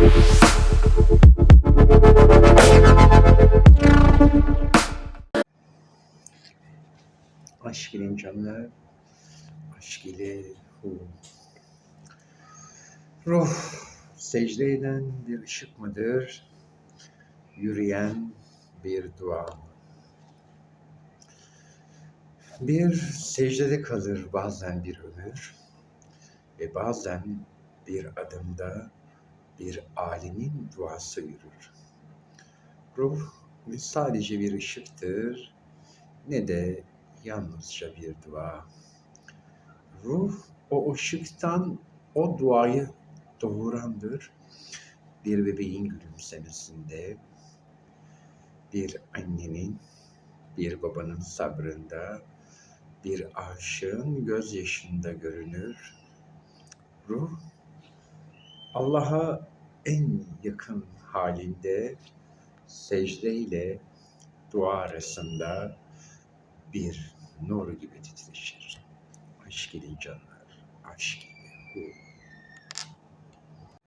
Aşk ile canlar, aşk ile hu. Ruh secde eden bir ışık mıdır? Yürüyen bir dua mı? Bir secdede kalır bazen bir ömür ve bazen bir adımda bir alimin duası yürür. Ruh ne sadece bir ışıktır ne de yalnızca bir dua. Ruh o ışıktan o duayı doğurandır. Bir bebeğin gülümsemesinde, bir annenin, bir babanın sabrında, bir aşığın gözyaşında görünür. Ruh Allah'a en yakın halinde secde ile dua arasında bir nur gibi titreşir. Aşk ile canlar, aşk.